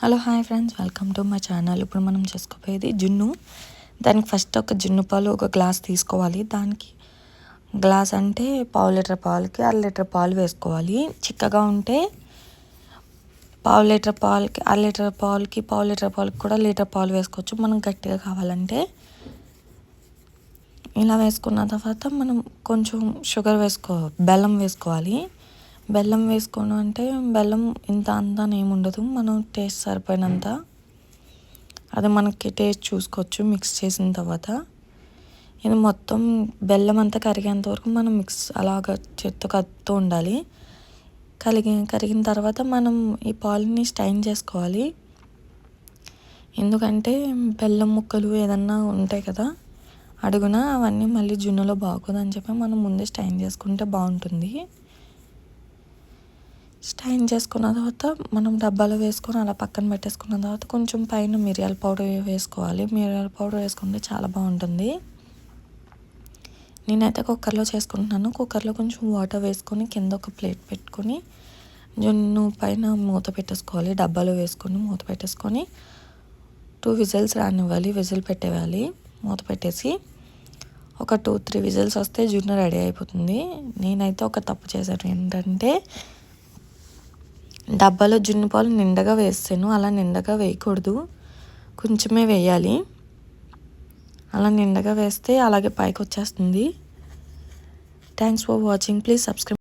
Hello hi friends. Welcome to my channel. ఇప్పుడు మనం చేసుకోపోయేది జున్ను. దానికి ఫస్ట్ ఒక జున్ను పాలు ఒక గ్లాస్ తీసుకోవాలి. దానికి గ్లాస్ అంటే పావు లీటర్ పాలకి అర లీటర్ పాలు వేసుకోవాలి. చిక్కగా ఉంటే పావు లీటర్ పాలకి అర లీటర్ పాలకి పావు లీటర్ పాలకి కూడా లీటర్ పాలు వేసుకోవచ్చు. మనం గట్టిగా కావాలంటే ఇలా వేసుకున్న తర్వాత మనం కొంచెం షుగర్ వేసుకో బెల్లం వేసుకోవాలి. బెల్లం వేసుకోను అంటే బెల్లం ఇంత అంతా ఏముండదు మనం టేస్ట్ సరిపోయినంత అది మనకి టేస్ట్ చూసుకోవచ్చు మిక్స్ చేసిన తర్వాత. ఇది మొత్తం బెల్లం అంతా కరిగేంత వరకు మనం మిక్స్ అలాగ చేత్తో కలుపుతూ ఉండాలి. కలిగి కరిగిన తర్వాత మనం ఈ పాలని స్టైన్ చేసుకోవాలి. ఎందుకంటే బెల్లం ముక్కలు ఏదన్నా ఉంటాయి కదా అడుగున అవన్నీ మళ్ళీ జున్నులో బాగోదని చెప్పి మనం ముందే స్టైన్ చేసుకుంటే బాగుంటుంది. స్టైన్ చేసుకున్న తర్వాత మనం డబ్బాలో వేసుకొని అలా పక్కన పెట్టేసుకున్న తర్వాత కొంచెం పైన మిరియాల పౌడర్ వేసుకోవాలి. మిరియాల పౌడర్ వేసుకుంటే చాలా బాగుంటుంది. నేనైతే కుక్కర్లో చేసుకుంటున్నాను. కుక్కర్లో కొంచెం వాటర్ వేసుకొని కింద ఒక ప్లేట్ పెట్టుకొని జున్ను పైన మూత పెట్టేసుకోవాలి. డబ్బాలో వేసుకొని మూత పెట్టేసుకొని టూ విజిల్స్ రానివ్వాలి. విజిల్ పెట్టేవాలి మూత పెట్టేసి ఒక టూ త్రీ విజిల్స్ వస్తే జున్ను రెడీ అయిపోతుంది. నేనైతే ఒక తప్పు చేశాను. ఏంటంటే డబ్బాలో జున్ను పాలు నిండగా వేస్తాను. అలా నిండగా వేయకూడదు. కొంచెమే వేయాలి. అలా నిండగా వేస్తే అలాగే పైకి వచ్చేస్తుంది thanks for watching please subscribe